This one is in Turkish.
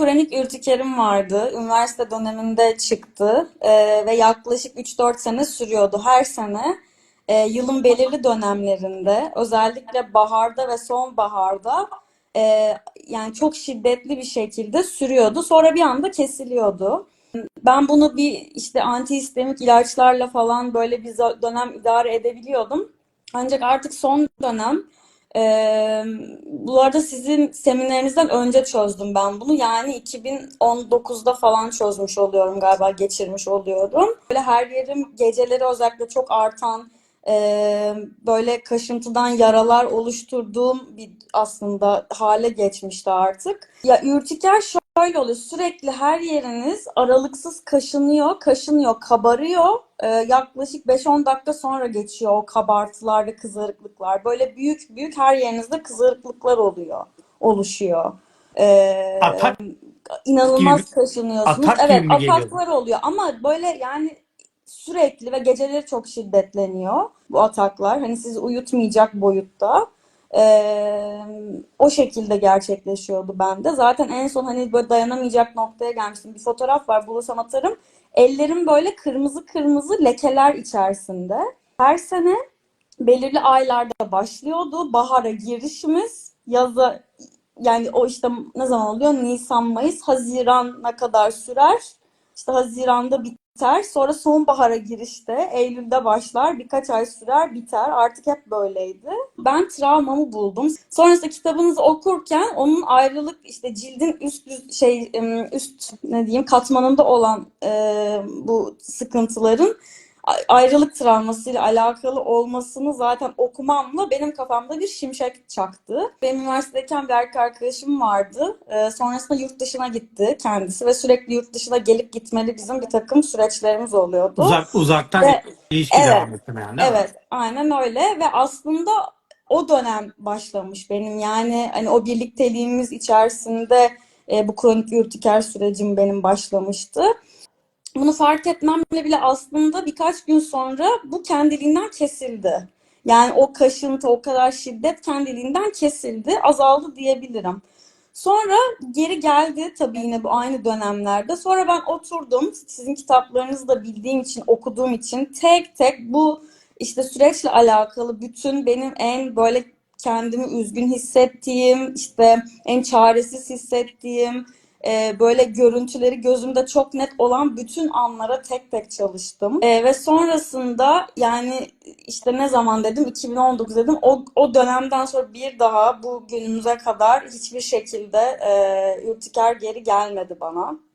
kronik ürtikerim vardı. Üniversite döneminde çıktı Ee, ve yaklaşık 3-4 sene sürüyordu. Her sene e, yılın belirli dönemlerinde özellikle baharda ve sonbaharda e, yani çok şiddetli bir şekilde sürüyordu. Sonra bir anda kesiliyordu. Ben bunu bir işte antihistamik ilaçlarla falan böyle bir dönem idare edebiliyordum. Ancak artık son dönem ee, bu arada sizin seminerinizden önce çözdüm ben bunu. Yani 2019'da falan çözmüş oluyorum galiba, geçirmiş oluyorum. Böyle her yerim geceleri özellikle çok artan, e, böyle kaşıntıdan yaralar oluşturduğum bir aslında hale geçmişti artık. Ya ürtiker şöyle oluyor. Sürekli her yeriniz aralıksız kaşınıyor, kaşınıyor, kabarıyor. Ee, yaklaşık 5-10 dakika sonra geçiyor o kabartılar ve kızarıklıklar. Böyle büyük büyük her yerinizde kızarıklıklar oluyor, oluşuyor. Ee, Atak inanılmaz gibi, kaşınıyorsunuz. atak Evet, mi geliyor? ataklar oluyor ama böyle yani sürekli ve geceleri çok şiddetleniyor bu ataklar. Hani sizi uyutmayacak boyutta. Ee, o şekilde gerçekleşiyordu bende. Zaten en son hani böyle dayanamayacak noktaya gelmiştim. Bir fotoğraf var bulursam atarım. Ellerim böyle kırmızı kırmızı lekeler içerisinde. Her sene belirli aylarda başlıyordu. Bahara girişimiz, yaza yani o işte ne zaman oluyor? Nisan, Mayıs, Haziran'a kadar sürer. İşte Haziran'da biter. Sonra sonbahara girişte Eylül'de başlar. Birkaç ay sürer, biter. Artık hep böyleydi. Ben travmamı buldum. Sonrasında kitabınızı okurken onun ayrılık işte cildin üst şey üst ne diyeyim katmanında olan e, bu sıkıntıların ayrılık travmasıyla alakalı olmasını zaten okumamla benim kafamda bir şimşek çaktı. Benim üniversitedeyken bir erkek arkadaşım vardı. Ee, sonrasında yurt dışına gitti kendisi ve sürekli yurt dışına gelip gitmeli bizim bir takım süreçlerimiz oluyordu. Uzak uzaktan Ve ilişki evet, devam etme yani evet, aynen öyle ve aslında o dönem başlamış benim yani hani o birlikteliğimiz içerisinde e, bu kronik ürtiker sürecim benim başlamıştı. Bunu fark etmemle bile aslında birkaç gün sonra bu kendiliğinden kesildi. Yani o kaşıntı, o kadar şiddet kendiliğinden kesildi, azaldı diyebilirim. Sonra geri geldi tabii yine bu aynı dönemlerde. Sonra ben oturdum, sizin kitaplarınızı da bildiğim için, okuduğum için tek tek bu işte süreçle alakalı bütün benim en böyle kendimi üzgün hissettiğim, işte en çaresiz hissettiğim, e, böyle görüntüleri gözümde çok net olan bütün anlara tek tek çalıştım. E, ve sonrasında yani işte ne zaman dedim 2019 dedim o, o dönemden sonra bir daha bu günümüze kadar hiçbir şekilde e, ürtiker geri gelmedi bana.